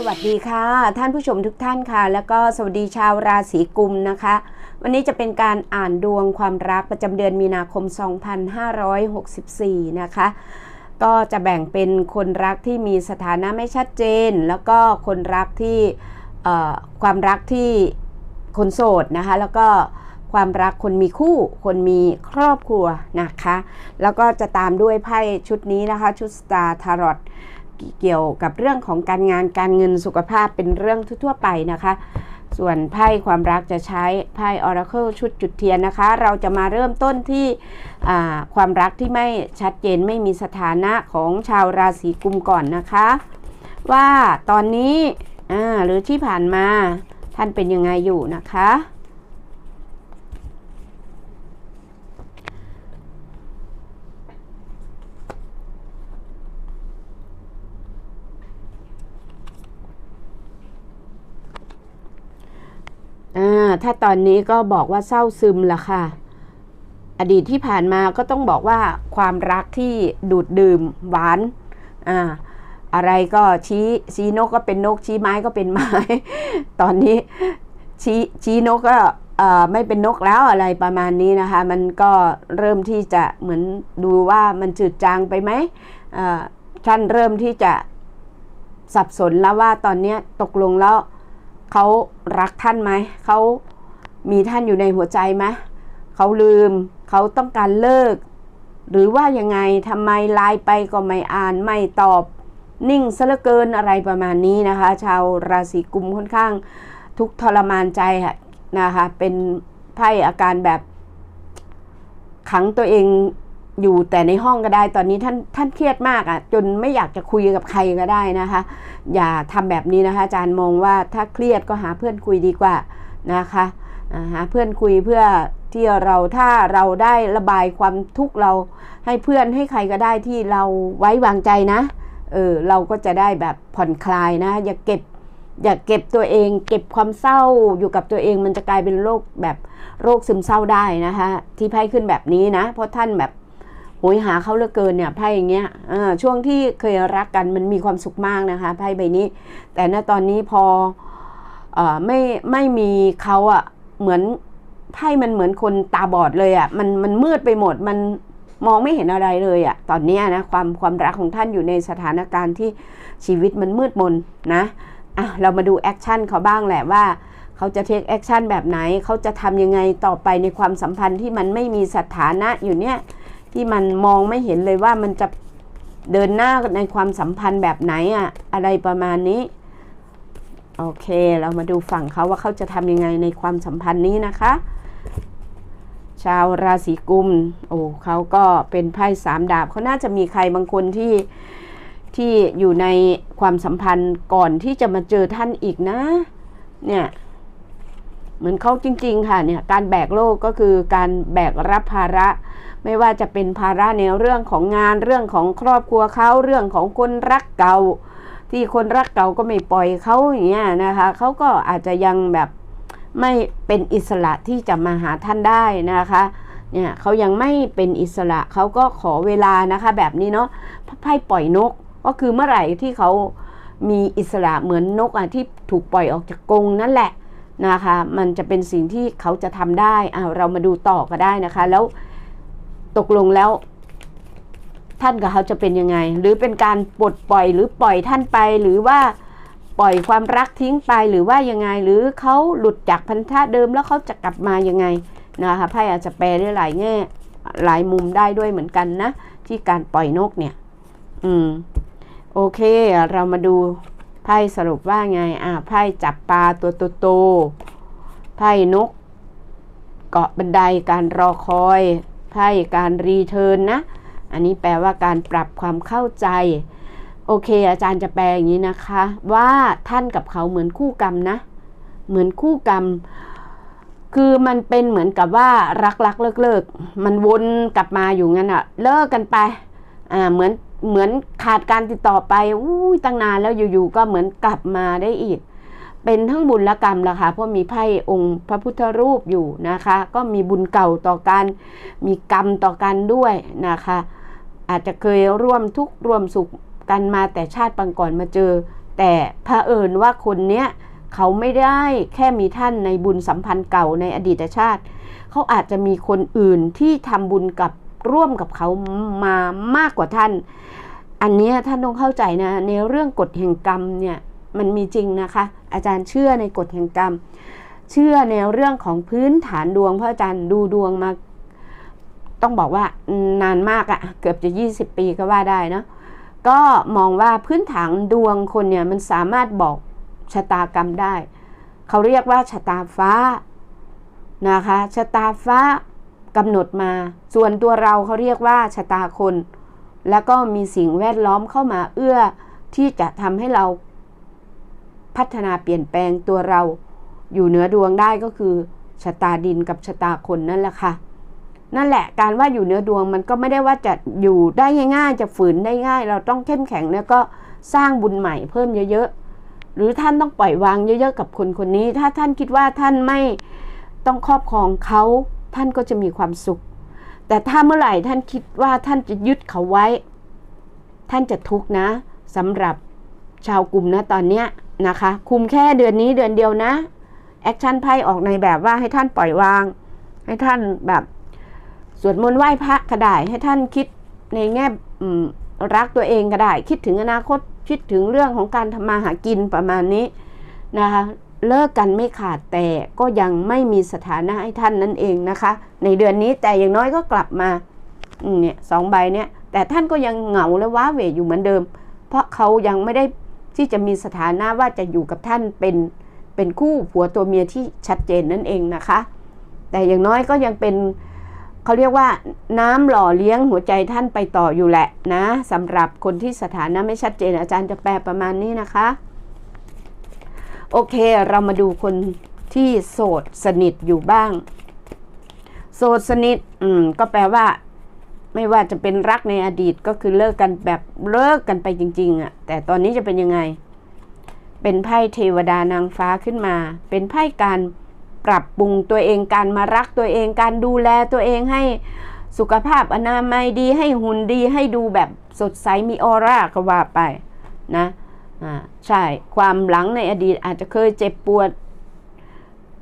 สวัสดีค่ะ ท่านผู้ชมทุกท่านค่ะ แล้วก็สวัสดีชาวราศีกุมนะคะ วันนี้จะเป็นการอ่านดวงความรักประจำเดือนมีนาคม 2564 นะคะ ก็จะแบ่งเป็นคนรักที่มีสถานะไม่ชัดเจน แล้วก็คนรักที่ความรักที่คนโสดนะคะ แล้วก็ความรักคนมีคู่ คนมีครอบครัวนะคะ แล้วก็จะตามด้วยไพ่ชุดนี้นะคะ ชุดสตาร์ทารอต เกี่ยวกับเรื่องของการงานการเงินสุขภาพเป็นเรื่องทั่วไปนะคะ ส่วนไพ่ความรักจะใช้ไพ่ Oracle ชุดจุดเทียนนะคะ เราจะมาเริ่มต้นที่ความรักที่ไม่ชัดเจนไม่มีสถานะของชาวราศีกุมก่อนนะคะ ว่าตอนนี้หรือที่ผ่านมาท่านเป็นยังไงอยู่นะคะ อ่าถ้าตอนนี้ก็บอกว่าเศร้าซึมละค่ะ อดีตที่ผ่านมาก็ต้องบอกว่าความรักที่ดูดดื่มหวานอ่าอะไรก็ชี้ชี้นกก็เป็นนกชี้ไม้ก็เป็นไม้ ตอนนี้ชี้ชี้นกก็ไม่เป็นนกแล้วอะไรประมาณนี้นะคะ มันก็เริ่มที่จะเหมือนดูว่ามันจืดจางไปไหมท่านเริ่มที่จะสับสนแล้วว่าตอนนี้ตกลงแล้ว เขารักท่านไหม เขามีท่านอยู่ในหัวใจไหมเขาลืม เขาต้องการเลิก หรือว่ายังไงทำไมไลน์ไปก็ไม่อ่านไม่ตอบ นิ่งซะเหลือเกินอะไรประมาณนี้นะคะ ชาวราศีกุมค่อนข้างทุกทรมานใจนะคะ เป็นไพ่อาการแบบขังตัวเอง อยู่แต่ในห้องก็ได้ตอนนี้ท่านท่านเครียดมากอะ่ะ จนไม่อยากจะคุยกับใครก็ได้นะคะ อย่าทำแบบนี้นะคะ อาจารย์มองว่าถ้าเครียดก็หาเพื่อนคุยดีกว่านะคะหาเพื่อนคุยเพื่อที่เราถ้าเราได้ระบายความทุกข์เราให้เพื่อนให้ใครก็ได้ที่เราไว้วางใจนะเออเราก็จะได้แบบผ่อนคลายนะ อย่าเก็บอย่าเก็บตัวเอง เก็บความเศร้าอยู่กับตัวเองมันจะกลายเป็นโรคแบบโรคซึมเศร้าได้นะคะที่ไพ่ขึ้นแบบนี้นะ เพราะท่านแบบ โหยหาเขาเหลือเกินเนี่ยไพ่อย่างเงี้ยช่วงที่เคยรักกันมันมีความสุขมากนะคะไพ่ใบนี้ แต่ณตอนนี้พออไม่ไม่มีเขาอะเหมือนไพ่มันเหมือนคนตาบอดเลยอะมันมันมืดไปหมดมันมองไม่เห็นอะไรเลยอะตอนนี้นะความความรักของท่านอยู่ในสถานการณ์ที่ชีวิตมันมืดมนนะอะเรามาดูแอคชั่นเขาบ้างแหละว่าเขาจะเทคแอคชั่นแบบไหน เขาจะทำยังไงต่อไปในความสัมพันธ์ที่มันไม่มีสถานะอยู่เนี่ย ที่มันมองไม่เห็นเลยว่ามันจะเดินหน้าในความสัมพันธ์แบบไหนอะอะไรประมาณนี้ โอเค เรามาดูฝั่งเขาว่าเขาจะทำยังไงในความสัมพันธ์นี้นะคะ ชาวราศีกุม โอ้เขาก็เป็นไพ่สามดาบเขาน่าจะมีใครบางคนที่ที่อยู่ในความสัมพันธ์ก่อนที่จะมาเจอท่านอีกนะ เนี่ย เหมือนเขาจริง ๆ ค่ะเนี่ยการแบกโลกก็คือการแบกรับภาระ ไม่ว่าจะเป็นภาระในเรื่องของงานเรื่องของครอบครัวเขาเรื่องของคนรักเก่า ที่คนรักเก่าก็ไม่ปล่อยเขาอย่างเงี้ยนะคะเขาก็อาจจะยังแบบไม่เป็นอิสระที่จะมาหาท่านได้นะคะเนี่ยเขายังไม่เป็นอิสระเขาก็ขอเวลานะคะแบบนี้เนาะไพ่ปล่อยนกก็คือเมื่อไหร่ที่เขามีอิสระเหมือนนกอะที่ถูกปล่อยออกจากกรงนั่นแหละ นะคะ มันจะเป็นสิ่งที่เขาจะทำได้อาเรามาดูต่อก็ได้นะคะ แล้วตกลงแล้ว ท่านกับเขาจะเป็นยังไง หรือเป็นการปลดปล่อยหรือปล่อยท่านไป หรือว่าปล่อยความรักทิ้งไปหรือว่ายังไง หรือเขาหลุดจากพันธะเดิมแล้วเขาจะกลับมายังไงนะคะไพ่อาจจะแปลได้หลายแง่หลายมุมได้ด้วยเหมือนกันนะ ที่การปล่อยนกเนี่ย อืม โอเค เรามาดู ไพ่สรุปว่าไง อ่าไพ่จับปลาตัวโตๆไพ่นก เกาะบันไดการรอคอย ไพ่การรีเทิร์นนะ อันนี้แปลว่าการปรับความเข้าใจ โอเค อาจารย์จะแปลอย่างนี้นะคะ ว่าท่านกับเขาเหมือนคู่กรรมนะ เหมือนคู่กรรม คือมันเป็นเหมือนกับว่ารักรักเลิกเลิกมันวนกลับมาอยู่งั้นอะเลิกกันไป อ่า เหมือน เหมือนขาดการติดต่อไปอุ้ตั้งนานแล้วอยู่ๆก็เหมือนกลับมาได้อีก เป็นทั้งบุญและกรรมละค่ะเพราะมีไพ่องค์พระพุทธรูปอยู่นะคะ ก็มีบุญเก่าต่อกัน มีกรรมต่อกันด้วยนะคะ อาจจะเคยร่วมทุกข์ร่วมสุขกันมาแต่ชาติปังก่อนมาเจอ แต่เผอิญว่าคนเนี้ยเขาไม่ได้แค่มีท่านในบุญสัมพันธ์เก่าในอดีตชาติ เขาอาจจะมีคนอื่นที่ทำบุญกับ ร่วมกับเขามามากกว่าท่าน อันนี้ท่านต้องเข้าใจนะ ในเรื่องกฎแห่งกรรมเนี่ยมันมีจริงนะคะ อาจารย์เชื่อในกฎแห่งกรรม เชื่อในเรื่องของพื้นฐานดวงเพราะอาจารย์ดูดวงมา ต้องบอกว่านานมากอะเกือบจะ 20 ปีก็ว่าได้เนาะก็มองว่าพื้นฐานดวงคนเนี่ยมันสามารถบอกชะตากรรมได้ เขาเรียกว่าชะตาฟ้านะคะชะตาฟ้า กำหนดมา ส่วนตัวเราเขาเรียกว่าชะตาคน แล้วก็มีสิ่งแวดล้อมเข้ามาเอื้อ ที่จะทำให้เราพัฒนาเปลี่ยนแปลงตัวเรา อยู่เหนือดวงได้ก็คือชะตาดินกับชะตาคนนั่นแหละค่ะ นั่นแหละการว่าอยู่เหนือดวงมันก็ไม่ได้ว่าจะอยู่ได้ง่ายๆ จะฝืนได้ง่าย เราต้องเข้มแข็งแล้วก็สร้างบุญใหม่เพิ่มเยอะๆ หรือท่านต้องปล่อยวางเยอะๆ กับคนคนนี้ ถ้าท่านคิดว่าท่านไม่ต้องครอบครองเขา ท่านก็จะมีความสุข แต่ถ้าเมื่อไหร่ท่านคิดว่าท่านจะยึดเขาไว้ ท่านจะทุกข์นะสำหรับชาวกลุ่มนะตอนเนี้ยนะคะ คุมแค่เดือนนี้เดือนเดียวนะแอคชั่นไพ่ออกในแบบว่าให้ท่านปล่อยวาง ให้ท่านแบบสวดมนต์ไหว้พระก็ได้ให้ท่านคิดในแง่รักตัวเองก็ได้ คิดถึงอนาคตคิดถึงเรื่องของการทำมาหากินประมาณนี้นะคะ เลิกกันไม่ขาดแต่ก็ยังไม่มีสถานะให้ท่านนั่นเองนะคะ ในเดือนนี้แต่อย่างน้อยก็กลับมาเนี่ยสองใบเนี่ยแต่ท่านก็ยังเหงาและว้าเหวอยู่เหมือนเดิม เพราะเขายังไม่ได้ที่จะมีสถานะว่าจะอยู่กับท่านเป็นเป็นคู่ผัวตัวเมียที่ชัดเจนนั่นเองนะคะ แต่อย่างน้อยก็ยังเป็นเขาเรียกว่าน้ำหล่อเลี้ยงหัวใจท่านไปต่ออยู่แหละนะสำหรับคนที่สถานะไม่ชัดเจนอาจารย์จะแปลประมาณนี้นะคะ โอเคเรามาดูคนที่โสดสนิทอยู่บ้าง โสดสนิทอืมก็แปลว่า ไม่ว่าจะเป็นรักในอดีตก็คือเลิกกันแบบเลิกกันไปจริง ๆอะ่ะ แต่ตอนนี้จะเป็นยังไง เป็นไพ่เทวดานางฟ้าขึ้นมา เป็นไพ่การปรับปรุงตัวเองการมารักตัวเองการดูแลตัวเองให้สุขภาพอนามัยดีให้หุ่นดีให้ดูแบบสดใสมีออร่าก็ว่าไปนะ อ่าใช่ความหลังในอดีตอาจจะเคยเจ็บปวด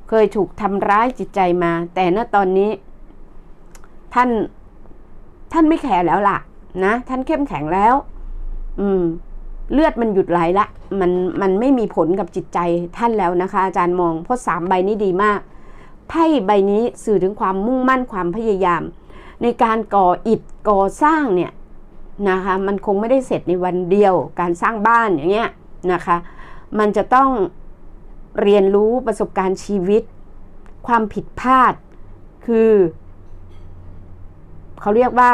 เคยถูกทำร้ายจิตใจมา แต่ณตอนนี้ ท่านท่านไม่แคร์แล้วล่ะ นะ ท่านเข้มแข็งแล้ว อืม เลือดมันหยุดไหลละ มันมันไม่มีผลกับจิตใจท่านแล้วนะคะ อาจารย์มองเพราะสามใบนี้ดีมากไพ่ใบนี้สื่อถึงความมุ่งมั่นความพยายาม ในการก่ออิฐก่อสร้างเนี่ย นะคะมันคงไม่ได้เสร็จในวันเดียวการสร้างบ้านอย่างเงี้ยนะคะมันจะต้องเรียนรู้ประสบการณ์ชีวิต ความผิดพลาดคือเขาเรียกว่า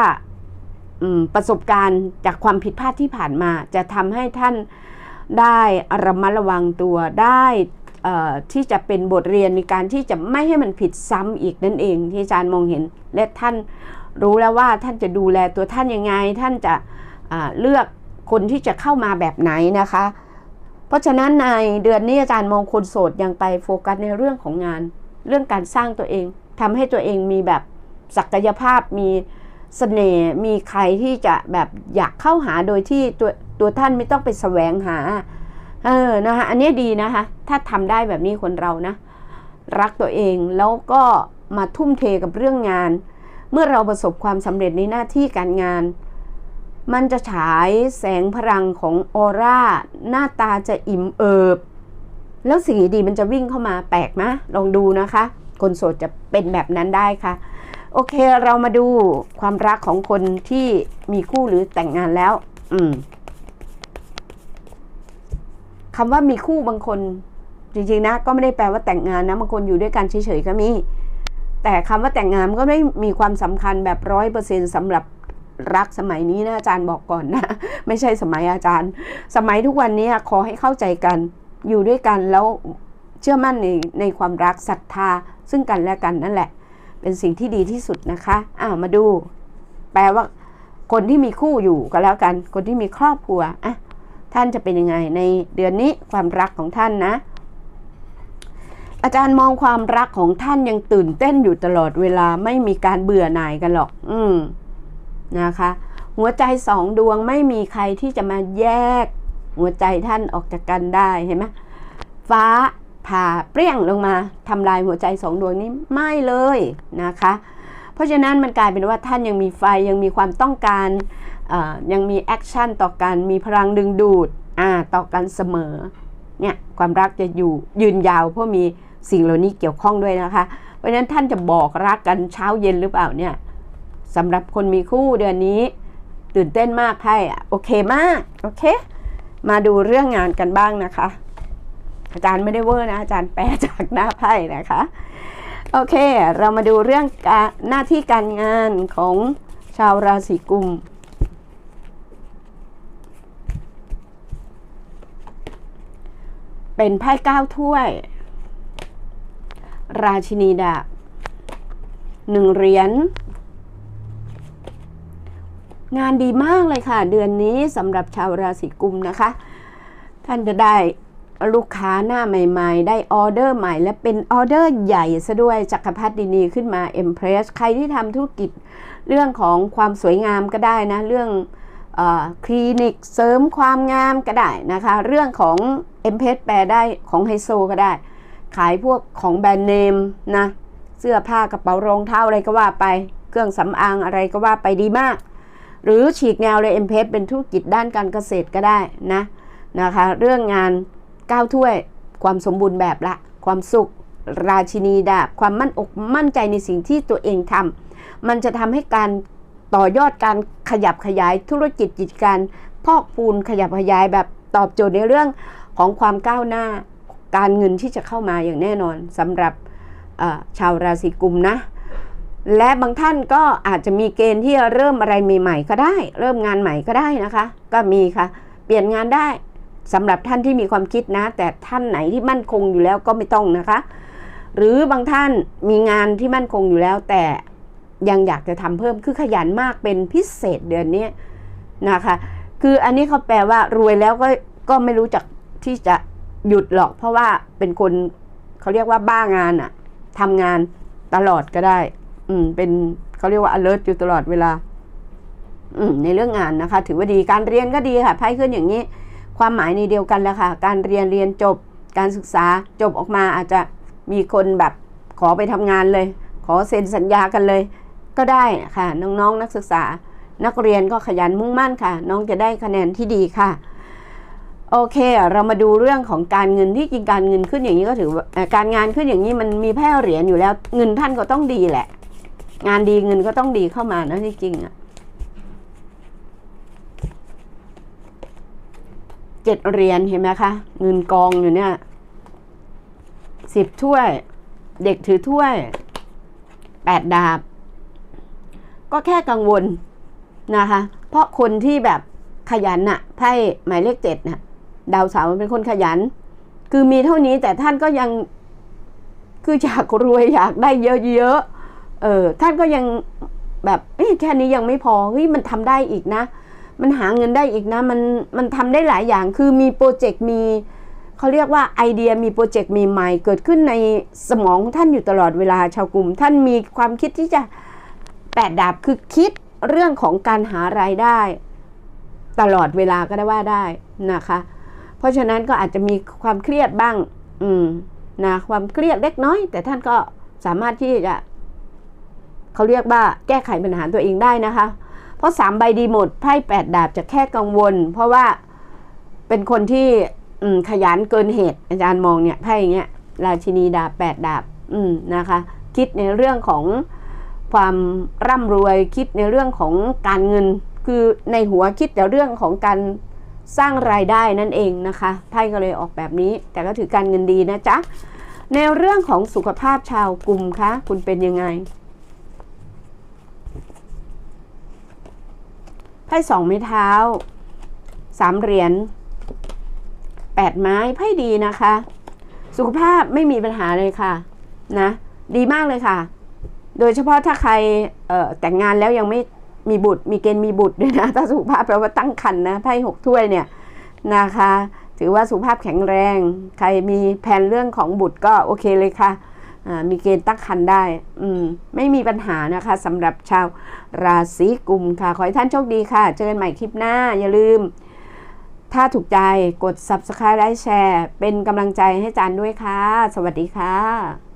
ประสบการณ์จากความผิดพลาดที่ผ่านมา จะทำให้ท่านได้ระมัดระวังตัวได้ที่จะเป็นบทเรียนในการที่จะไม่ให้มันผิดซ้ำอีกนั่นเองที่อาจารย์มองเห็น และท่าน รู้แล้วว่าท่านจะดูแลตัวท่านยังไง ท่านจะเลือกคนที่จะเข้ามาแบบไหนนะคะ เพราะฉะนั้นในเดือนนี้อาจารย์มองคนโสดยังไปโฟกัสในเรื่องของงาน เรื่องการสร้างตัวเองทำให้ตัวเองมีแบบศักยภาพมีสเสน่ห์มีใครที่จะแบบอยากเข้าหาโดยที่ตัวตัวท่านไม่ต้องไปแสวงหาเออนะคะอันนี้ดีนะคะ ถ้าทำได้แบบนี้คนเรานะ รักตัวเองแล้วก็มาทุ่มเทกับเรื่องงาน เมื่อเราประสบความสำเร็จในหน้าที่การงาน มันจะฉายแสงพลังของออร่า หน้าตาจะอิ่มเอิบ แล้วสิ่งดีมันจะวิ่งเข้ามาแปลกนะลองดูนะคะ คนโสดจะเป็นแบบนั้นได้ค่ะ โอเคเรามาดูความรักของคนที่มีคู่หรือแต่งงานแล้ว อืมคำว่ามีคู่บางคนจริงๆนะก็ไม่ได้แปลว่าแต่งงานนะบางคนอยู่ด้วยกันเฉยๆก็มี แต่คำว่าแต่งงานมันก็ไม่มีความสำคัญแบบร้อยเปอร์เซ็นต์สำหรับรักสมัยนี้นะอาจารย์บอกก่อนนะ ไม่ใช่สมัยอาจารย์ สมัยทุกวันนี้ขอให้เข้าใจกันอยู่ด้วยกันแล้วเชื่อมั่นในในความรักศรัทธาซึ่งกันและกันนั่นแหละ เป็นสิ่งที่ดีที่สุดนะคะอ้าวมาดู แปลว่าคนที่มีคู่อยู่ก็แล้วกัน คนที่มีครอบครัวอะท่านจะเป็นยังไงในเดือนนี้ความรักของท่านนะ อาจารย์มองความรักของท่านยังตื่นเต้นอยู่ตลอดเวลาไม่มีการเบื่อหน่ายกันหรอก อืมนะคะ หัวใจสองดวงไม่มีใครที่จะมาแยก หัวใจท่านออกจากกันได้เห็นไหมฟ้าผ่าเปรี้ยงลงมาทำลายหัวใจสองดวงนี้ไม่เลยนะคะ เพราะฉะนั้นมันกลายเป็นว่าท่านยังมีไฟยังมีความต้องการยังมีแอคชั่นต่อกันมีพลังดึงดูดต่อกันเสมอเนี่ยความรักจะอยู่ยืนยาวเพราะมี สิ่งเหล่านี้เกี่ยวข้องด้วยนะคะ เพราะฉะนั้นท่านจะบอกรักกันเช้าเย็นหรือเปล่าเนี่ยสำหรับคนมีคู่เดือนนี้ ตื่นเต้นมากไพ่อะโอเคมากโอเค มาดูเรื่องงานกันบ้างนะคะ อาจารย์ไม่ได้เวอร์นะอาจารย์แปลจากหน้าไพ่นะคะโอเค เรามาดูเรื่องการหน้าที่การงานของชาวราศีกุม เป็นไพ่เก้าถ้วย ราชินีดาบหนึ่งเหรียญงานดีมากเลยค่ะ เดือนนี้สำหรับชาวราศีกุมนะคะ ท่านจะได้ลูกค้าหน้าใหม่ ๆ ได้ออเดอร์ใหม่ และเป็นออเดอร์ใหญ่ซะด้วยจักรพรรดินีขึ้นมาเอ็มเพรสใครที่ทำธุรกิจเรื่องของความสวยงามก็ได้นะ เรื่องอคลินิกเสริมความงามก็ได้นะคะ เรื่องของเอ็มเพรสแปลได้ของไฮโซก็ได้ ขายพวกของแบรนด์เนมนะ เสื้อผ้ากระเป๋ารองเท้าอะไรก็ว่าไป เครื่องสำอางอะไรก็ว่าไปดีมาก หรือฉีกแนวเลยเอ็มเพเป็นธุรกิจด้านการเกษตรก็ได้นะนะคะ เรื่องงานก้าวถ้วยความสมบูรณ์แบบละ ความสุข ราชินีดาบความมั่นอกมั่นใจในสิ่งที่ตัวเองทำมันจะทำให้การต่อยอดการขยับขยายธุรกิจกิจการพอกพูนขยับขยายแบบตอบโจทย์ในเรื่องของความก้าวหน้า การเงินที่จะเข้ามาอย่างแน่นอนสำหรับชาวราศีกุมนะ และบางท่านก็อาจจะมีเกณฑ์ที่จะเริ่มอะไรใหม่ๆก็ได้ เริ่มงานใหม่ก็ได้นะคะ ก็มีค่ะ เปลี่ยนงานได้สำหรับท่านที่มีความคิดนะ แต่ท่านไหนที่มั่นคงอยู่แล้วก็ไม่ต้องนะคะ หรือบางท่านมีงานที่มั่นคงอยู่แล้ว แต่ยังอยากจะทำเพิ่มคือขยันมากเป็นพิเศษเดือนนี้นะคะ คืออันนี้เขาแปลว่ารวยแล้วก็ก็ไม่รู้จักที่จะ หยุดหรอก เพราะว่าเป็นคนเขาเรียกว่าบ้างานอะทำงานตลอดก็ได้ อืม เป็นเขาเรียกว่า alert อยู่ตลอดเวลา อืม ในเรื่องงานนะคะ ถือว่าดีการเรียนก็ดีค่ะไพ่ขึ้นอย่างนี้ ความหมายในเดียวกันแล้วค่ะ การเรียนเรียนจบ การศึกษาจบออกมาอาจจะมีคนแบบขอไปทำงานเลย ขอเซ็นสัญญากันเลย ก็ได้ค่ะ น้องๆนนักศึกษา นักเรียนก็ขยันมุ่งมั่นค่ะ น้องจะได้คะแนนที่ดีค่ะ โอเค เรามาดูเรื่องของการเงินที่จริงการเงินขึ้นอย่างนี้ก็ถือการงานขึ้นอย่างนี้มันมีแพร่เหรียญอยู่แล้ว เงินท่านก็ต้องดีแหละ งานดีเงินก็ต้องดีเข้ามานะที่จริงอะเจ็ดเหรียญเห็นไหมคะเงินกองอยู่เนี่ยสิบถ้วย เด็กถือถ้วยแปดดาบ ก็แค่กังวลนะคะ เพราะคนที่แบบขยันน่ะไพ่หมายเลขเจ็ดน่ะ ดาวเสาร์มันเป็นคนขยัน คือมีเท่านี้แต่ท่านก็ยังคืออยากรวยอยากได้เยอะๆเออท่านก็ยังแบบแค่นี้ยังไม่พอเฮ้ยมันทำได้อีกนะ มันหาเงินได้อีกนะ มันมันทำได้หลายอย่างคือมีโปรเจกต์มีเขาเรียกว่าไอเดียมีโปรเจกต์มีใหม่เกิดขึ้นในสมองของท่านอยู่ตลอดเวลาชาวกลุ่ม ท่านมีความคิดที่จะแปดดาบคือคิดเรื่องของการหารายได้ ตลอดเวลาก็ได้ว่าได้นะคะ เพราะฉะนั้นก็อาจจะมีความเครียดบ้าง อืมนะความเครียดเล็กน้อย แต่ท่านก็สามารถที่จะเขาเรียกว่าแก้ไขปัญหาตัวเองได้นะคะ เพราะสามใบดีหมดไพ่แปดดาบจะแค่กังวล เพราะว่าเป็นคนที่ขยันเกินเหตุ อาจารย์มองเนี่ยไพ่อย่างเงี้ยราชินีดาบแปดดาบ อืมนะคะ คิดในเรื่องของความร่ำรวยคิดในเรื่องของการเงิน คือในหัวคิดแต่เรื่องของการ สร้างรายได้นั่นเองนะคะไพ่ก็เลยออกแบบนี้ แต่ก็ถือการเงินดีนะจ๊ะในเรื่องของสุขภาพชาวกลุ่มคะคุณเป็นยังไงไพ่สองไม้เท้าสามเหรียญแปดไม้ไพ่ดีนะคะ สุขภาพไม่มีปัญหาเลยค่ะนะ ดีมากเลยค่ะ โดยเฉพาะถ้าใครแต่งงานแล้วยังไม่ มีบุตร มีเกณฑ์มีบุตรด้วยนะถ้าสุขภาพแปลว่าตั้งครรภ์นะไพ่หกถ้วยเนี่ยนะคะ ถือว่าสุขภาพแข็งแรง ใครมีแผนเรื่องของบุตรก็โอเคเลยค่ะมีเกณฑ์ตั้งครรภ์ได้ อืม ไม่มีปัญหานะคะสำหรับชาวราศีกุมค่ะ ขอให้ท่านโชคดีค่ะ เจอกันใหม่คลิปหน้า อย่าลืม ถ้าถูกใจกด subscribe และแชร์ เป็นกำลังใจให้จันด้วยค่ะ สวัสดีค่ะ